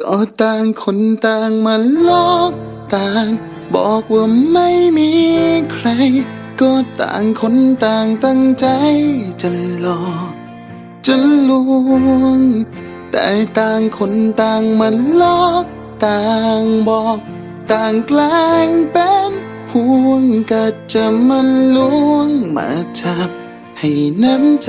ก็ต่างคนต่างมาลอกต่าง บอกว่าไม่มีใคร ก็ต่างคนต่างตั้งใจจะหลอกจะลวง แต่ต่างคนต่างมาลอกต่างบอก ต่างแกล้งเป็นห่วงก็จะมาลวงมาจับให้น้ำใจ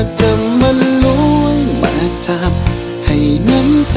ากจะมาล้วงมาทำให้น้ำใจ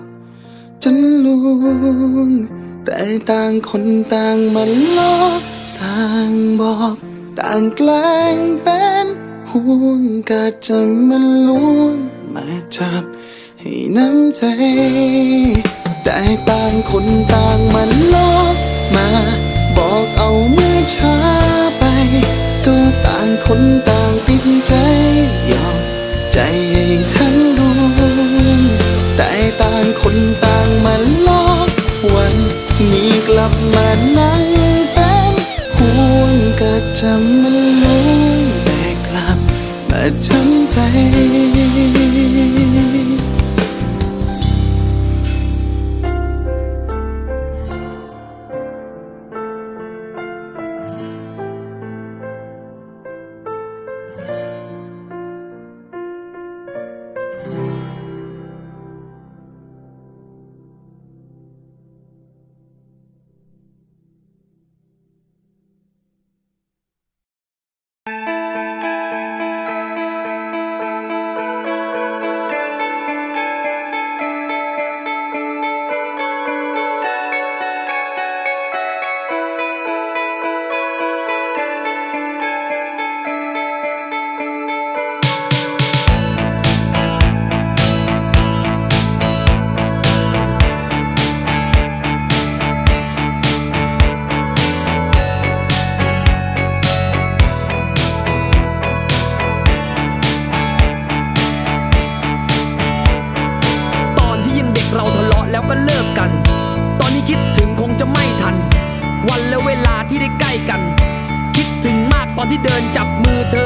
จะลวง แต่ต่างคนต่างมาลอกต่างบอก ต่างแกล้งเป็นห่วงก็จะมาลวงมาจับให้น้ำใจ แต่ต่างคนต่างมาลอกมา บอกเอาเมื่อช้าไป ก็ต่างคนต่างติดใจยอมใจให้ทั้ง คนต่างมาลอกวันนี้กลับมานั่งเป็นห่วงก็จำมันลวนแต่กลับมาช้ำใจ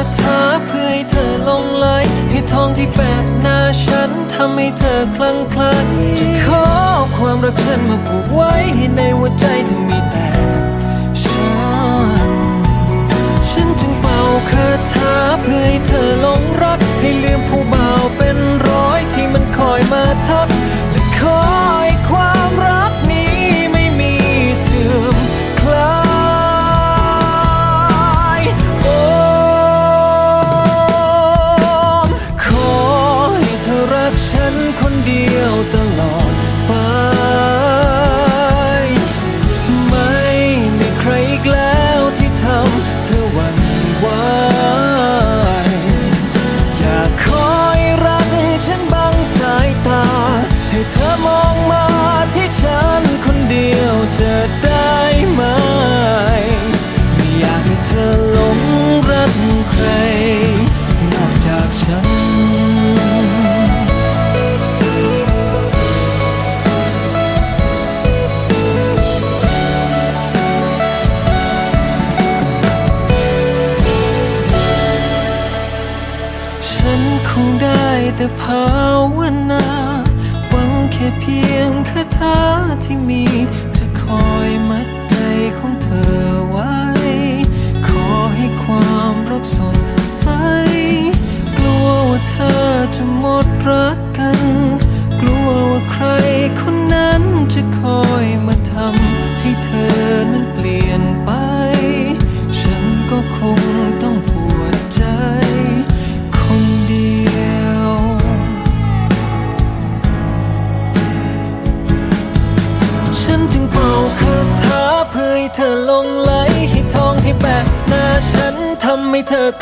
าคาถาเพื่อให้เธอลงไหลให้ทองที่แปะหน้าฉันทำให้เธอคลั่งคล้จะขอความรักฉันมาผูกไว้ให้ในหัวใจเธอมีแต่ฉัน ฉันจึงเป่าคาถาเพื่อให้เธอหลงรัก ให้ลืมผู้บ่าวเป็นร้อยที่มันคอยมาทักและขอใ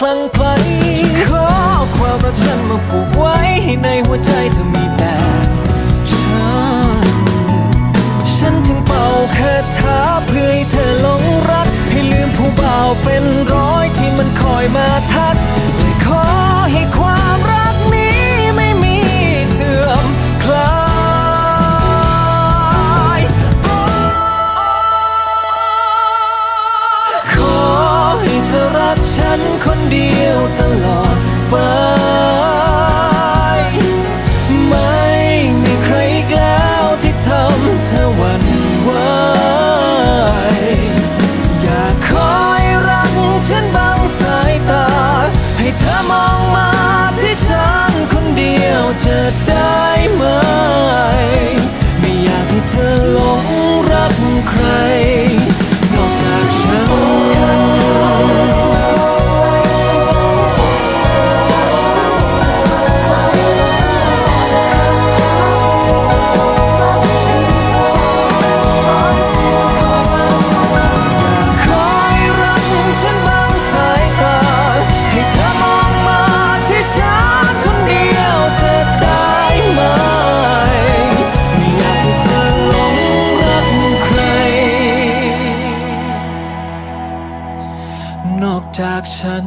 คลั่ง นอกจากฉัน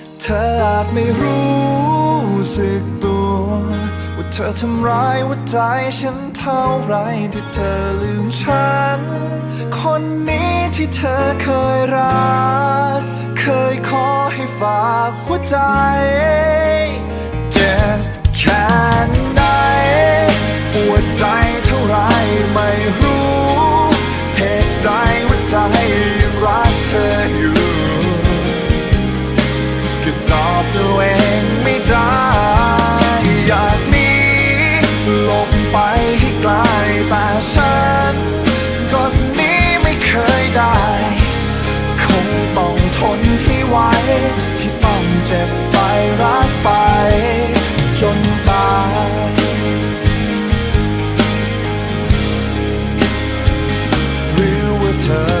เธออาจไม่รู้สึกตัว ว่าเธอทำร้ายหัวใจฉันเท่าไรที่เธอลืมฉัน คนนี้ที่เธอเคยรัก เคยขอให้ฝากหัวใจ เจ็บแค่ไหนปวดใจเท่าไรไม่รู้เหตุใดหัวใจยังรักเธออยู่ ตอบตัวเองไม่ได้อยากหนีหลบไปให้ไกลแต่ฉันก็หนี้ไม่เคยได้ คงต้องทนให้ไหวที่ต้องเจ็บไปรักไป จนตายหรือว่าเธอ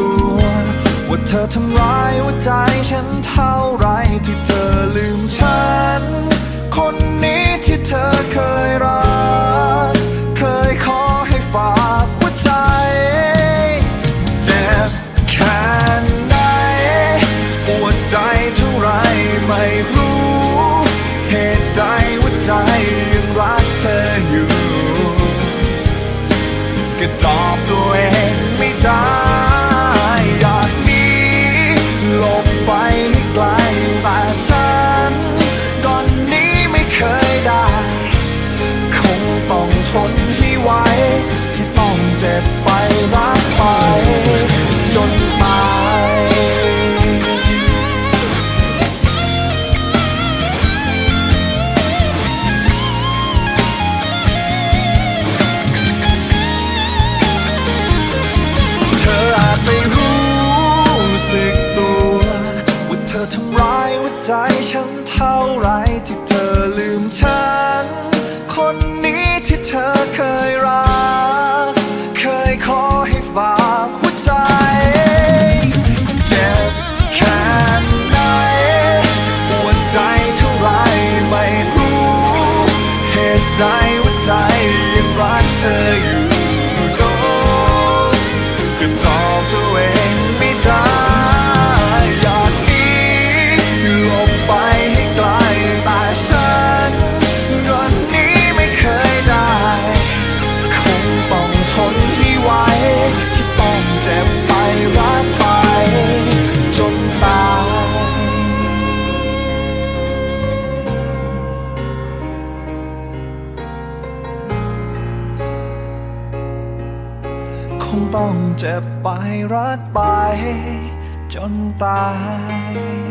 ว ว่าเธอทำร้ายหัวใจฉันเท่าไรที่เธอลืมฉัน คนนี้ที่เธอเคยรัก เคยขอให้ฝากหัวใจเจ็บแค่ไหนปวดใจเท่าไรไม่รู้ เหตุใดหัวใจยังรักเธออยู่ ก็ตอบตัว เจ็บไปรักไป จนตาย